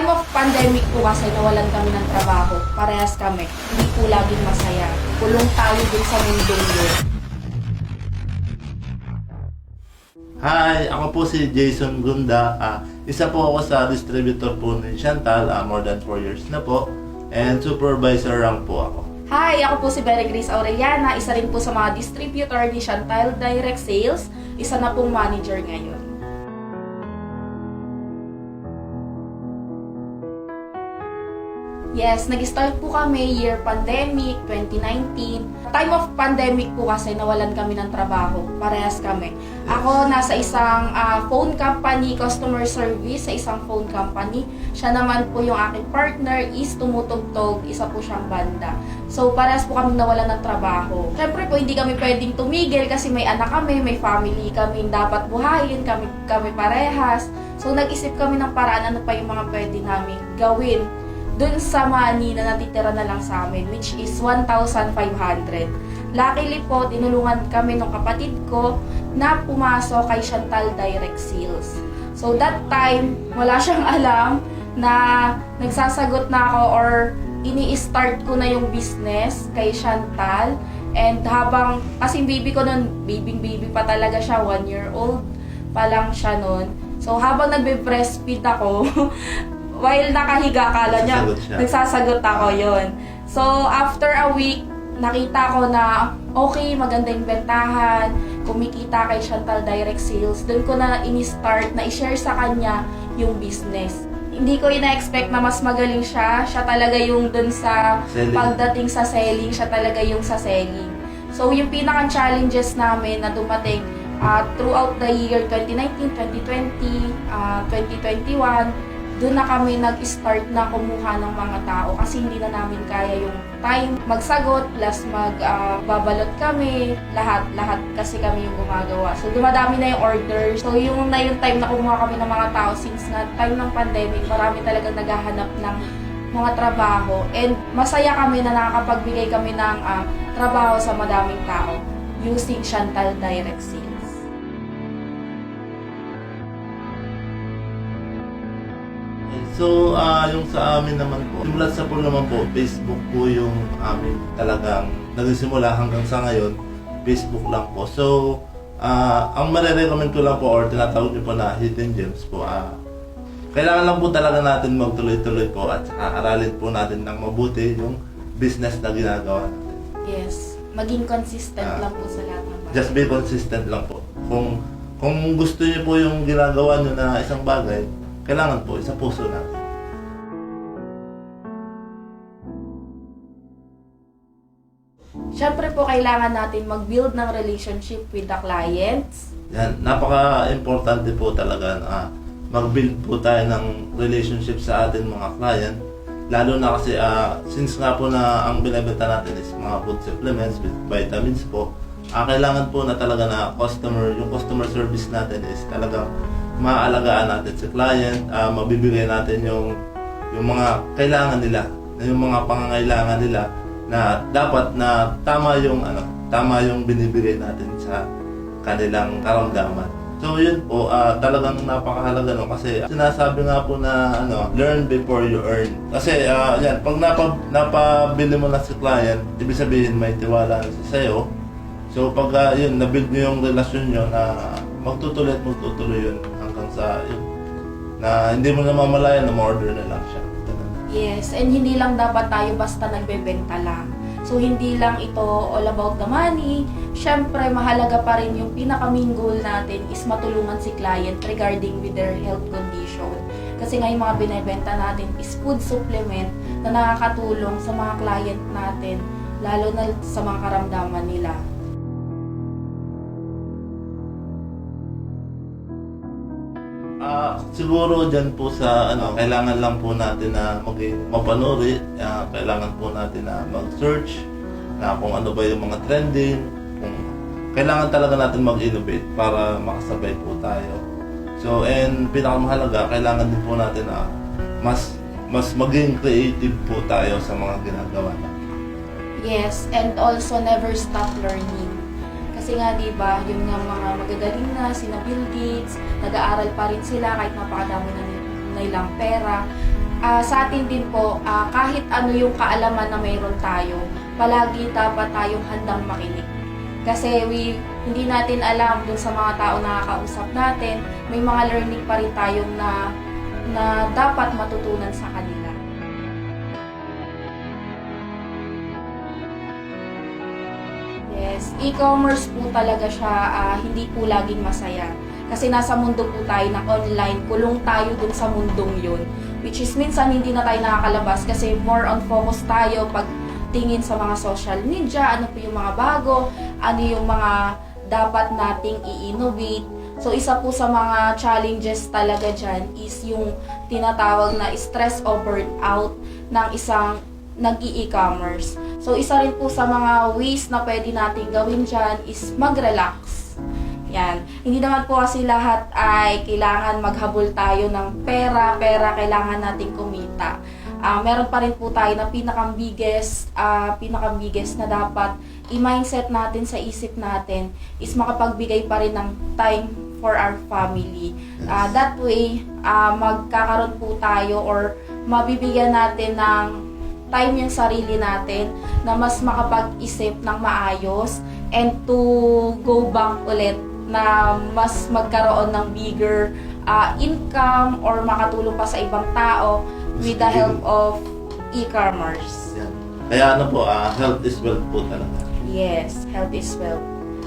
time of pandemic po kasi nawalan kami ng trabaho. Parehas kami. Hindi po laging masaya. Kulong tayo dun sa mundong yun. Hi, ako po si Jason Gunda. Ah, isa po ako sa distributor po ni Chantal, ah, more than 4 years na po. And supervisor rank po ako. Hi, ako po si Berry Grace Aureliana, isa rin po sa mga distributor ni Chantal Direct Sales, isa na pong manager ngayon. Yes, nag-start po kami year pandemic, 2019. Time of pandemic po kasi nawalan kami ng trabaho. Parehas kami. Ako nasa isang ah, phone company, customer service sa isang phone company. Siya naman po yung aking partner is tumutugtog, isa po siyang banda. So parehas po kami nawalan ng trabaho. Siyempre po hindi kami pwedeng tumigil kasi may anak kami, may family kami dapat buhayin, kami, kami parehas. So nag-isip kami ng paraan ano pa yung mga pwede namin gawin dun sa money na natitira na lang sa amin, which is 1,500. Luckily po, tinulungan kami ng kapatid ko na pumasok kay Chantal Direct Sales. So that time, wala siyang alam na nagsasagot na ako or ini-start ko na yung business kay Chantal. And habang, kasi baby ko nun, baby-baby pa talaga siya, one year old pa lang siya nun. So habang nagbe-breastfeed ako, while nakahiga, kala niya, Nagsasagot siya. nagsasagot ako yon So, after a week, nakita ko na okay, maganda yung bentahan, kumikita kay Chantal Direct Sales. Doon ko na ini-start na i-share sa kanya yung business. Hindi ko ina-expect na mas magaling siya. Siya talaga yung dun sa Selling. pagdating sa selling, siya talaga yung sa selling. So, yung pinaka-challenges namin na dumating ah, throughout the year 2019, 2020, ah, 2021, doon na kami nag-start na kumuha ng mga tao kasi hindi na namin kaya yung time magsagot plus magbabalot kami lahat lahat kasi kami yung gumagawa. So dumadami na yung order so yung na yung time na kumuha kami ng mga tao since na time ng pandemic marami talagang naghahanap ng mga trabaho. And masaya kami na nakakapagbigay kami ng ah, trabaho sa madaming tao using Chantal Direct Sales. So, ah, yung sa amin naman po, simulat sa po naman po, Facebook po yung amin talagang nagsimula hanggang sa ngayon, Facebook lang po. So, ah, ang marirecommend ko lang po or tinatawag niyo po na hidden gems po, ah, kailangan lang po talaga natin magtuloy-tuloy po at saka aralin po natin ng mabuti yung business na ginagawa natin. Yes, maging consistent Ah. lang po sa lahat ng bagay. Just be consistent lang po. Kung kung gusto niyo po yung ginagawa niyo na isang bagay, kailangan po isa puso natin. Siyempre po, kailangan natin mag-build ng relationship with the clients. Yan, napaka-importante po talaga na mag-build po tayo ng relationship sa ating mga client. Lalo na kasi ah, since nga po na ang binibenta natin is mga food supplements with vitamins po, ah, kailangan po na talaga na customer, yung customer service natin is talagang maaalagaan natin sa client, ah, mabibigay natin yung yung mga kailangan nila, yung mga pangangailangan nila na dapat na tama yung ano, tama yung binibigay natin sa kanilang karamdaman. So yun po, ah, talagang napakahalaga no kasi sinasabi nga po na ano, learn before you earn. Kasi ah, yan, pag napa, napabili mo na si client, ibig sabihin may tiwala na siya sa'yo. So pag ah, yun, nabuild niyo yung relasyon niyo na magtutuloy at magtutuloy yun sa yun, na hindi mo na mamalayan na ma-order na lang siya. Yes, and hindi lang dapat tayo basta nagbebenta lang. So, hindi lang ito all about the money. Siyempre, mahalaga pa rin yung pinaka-main goal natin is matulungan si client regarding with their health condition. Kasi nga yung mga binibenta natin is food supplement na nakakatulong sa mga client natin, lalo na sa mga karamdaman nila. Siguro dyan po sa ano, kailangan lang po natin na maging mapanuri, ah, kailangan po natin na mag-search na kung ano ba yung mga trending, kung kailangan talaga natin mag-innovate para makasabay po tayo. So, and pinakamahalaga, kailangan din po natin na mas mas maging creative po tayo sa mga ginagawa natin. Yes, and also never stop learning. Kasi nga, di ba, yung nga mga magagaling na, sina Bill Gates, nag-aaral pa rin sila kahit napakadami na ni- nilang pera. ah, sa atin din po, ah, kahit ano yung kaalaman na mayroon tayo, palagi dapat tayong handang makinig. Kasi we, hindi natin alam dun sa mga tao na nakakausap natin, may mga learning pa rin tayong na, na dapat matutunan sa kanila. Yes, e-commerce po talaga siya, ah, hindi po laging masaya. Kasi nasa mundo po tayo ng online, kulong tayo dun sa mundong yun. Which is minsan hindi na tayo nakakalabas kasi more on focus tayo pag tingin sa mga social media, ano po yung mga bago, ano yung mga dapat nating i-innovate. So isa po sa mga challenges talaga dyan is yung tinatawag na stress o burnout ng isang nag-e-commerce. So isa rin po sa mga ways na pwede natin gawin dyan is mag-relax. Yan. Hindi naman po kasi lahat ay kailangan maghabol tayo ng pera, pera kailangan nating kumita. Ah, meron pa rin po tayo na pinakang biggest, ah, pinakang biggest na dapat i-mindset natin sa isip natin is makapagbigay pa rin ng time for our family. Ah, that way, ah, magkakaroon po tayo or mabibigyan natin ng time yung sarili natin na mas makapag-isip ng maayos and to go back ulit na mas magkaroon ng bigger ah, income or makatulong pa sa ibang tao with the help of e-commerce. Yan. Kaya ano po, ah, health is wealth po talaga. Yes, health is wealth.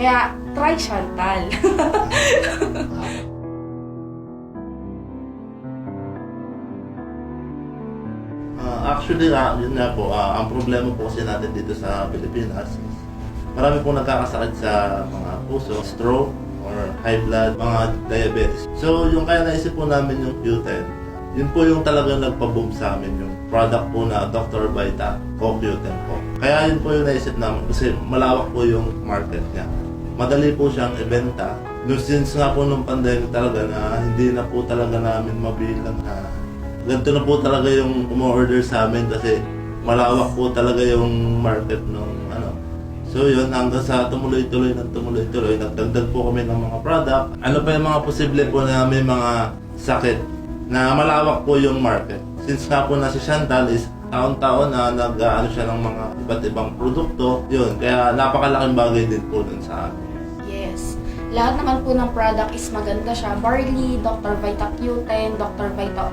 Kaya, try Chantal. actually, ah, yun nga po, ah, ang problema po kasi natin dito sa Pilipinas marami pong nagkakasakit sa mga puso, stroke, or high blood, mga diabetes. So, yung kaya naisip po namin yung Q10, yun po yung talagang nagpa-boom sa amin, yung product po na Dr. Vita, CoQ10 po. Kaya yun po yung naisip namin kasi malawak po yung market niya. Madali po siyang ibenta. No, since nga po nung pandemic talaga na hindi na po talaga namin mabilang na ganito na po talaga yung umorder sa amin kasi malawak po talaga yung market nung ano. So yun, hanggang sa tumuloy-tuloy ng tumuloy-tuloy, nagdagdag po kami ng mga product. Ano pa yung mga posible po na may mga sakit na malawak po yung market. Since nga po na si Chantal is taon-taon na nag-ano siya ng mga iba't ibang produkto, yun, kaya napakalaking bagay din po dun sa amin. yes. Lahat naman po ng product is maganda siya. Barley, Dr. Vita Q10, Dr. Vita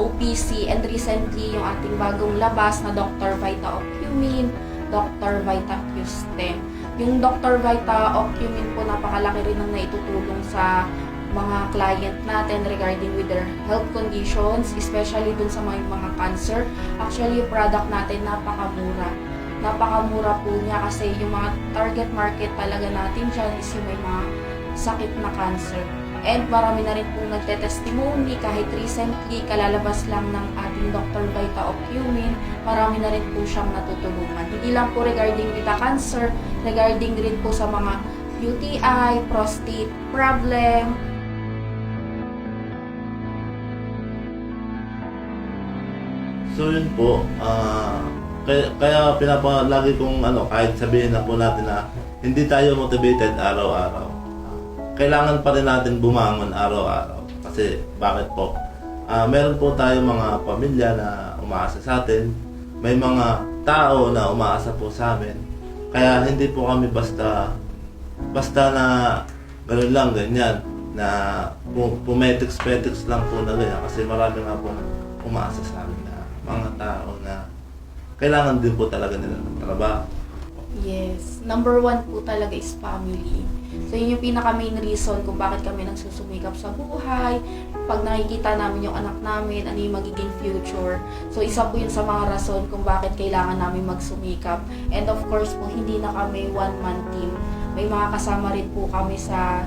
OPC, and recently yung ating bagong labas na Dr. Vita Ocumin, Dr. Vita Q10. Yung Dr. Vita Ocumin po napakalaki rin ang naitutulong sa mga client natin regarding with their health conditions, especially dun sa mga, mga cancer. Actually, yung product natin napakamura. Napakamura po niya kasi yung mga target market talaga natin dyan is yung may mga sakit na cancer. And marami na rin pong nagte-testimony kahit recently kalalabas lang ng ating Dr. Vita Ocumin, marami na rin po siyang natutulungan. Hindi lang po regarding the cancer, regarding rin po sa mga UTI, prostate problem, So yun po, ah, kaya, kaya pinapalagi kong ano, kahit sabihin na po natin na hindi tayo motivated araw-araw. Kailangan pa rin natin bumangon araw-araw. Kasi bakit po? Ah, meron po tayo mga pamilya na umaasa sa atin. May mga tao na umaasa po sa amin. Kaya hindi po kami basta basta na gano'n lang, ganyan na pu- pumetiks-petiks lang po na ganyan kasi marami nga pong umaasa sa amin na mga tao na kailangan din po talaga nila ng trabaho. Yes. Number one po talaga is family. So, yun yung pinaka main reason kung bakit kami nagsusumikap sa buhay. Pag nakikita namin yung anak namin, ano yung magiging future. So, isa po yun sa mga rason kung bakit kailangan namin magsumikap. And of course po, hindi na kami one-man team. May mga kasama rin po kami sa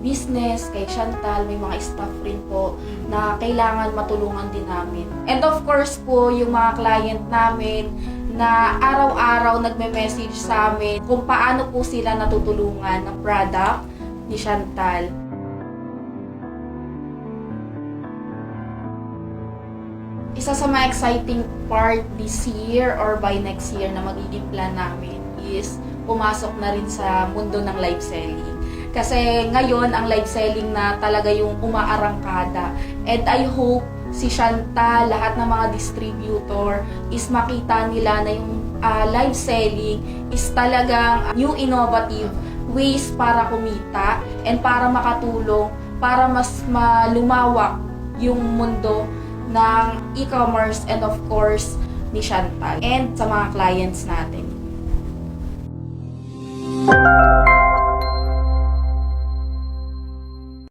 business, kay Chantal, may mga staff rin po na kailangan matulungan din namin. And of course po, yung mga client namin na araw-araw nagme-message sa amin kung paano po sila natutulungan ng product ni Chantal. Isa sa mga exciting part this year or by next year na magiging plan namin is pumasok na rin sa mundo ng live selling. Kasi ngayon, ang live selling na talaga yung umaarangkada. And I hope si Shanta, lahat ng mga distributor is makita nila na yung ah, live selling is talagang new innovative ways para kumita and para makatulong para mas malumawak yung mundo ng e-commerce and of course ni Chantal and sa mga clients natin.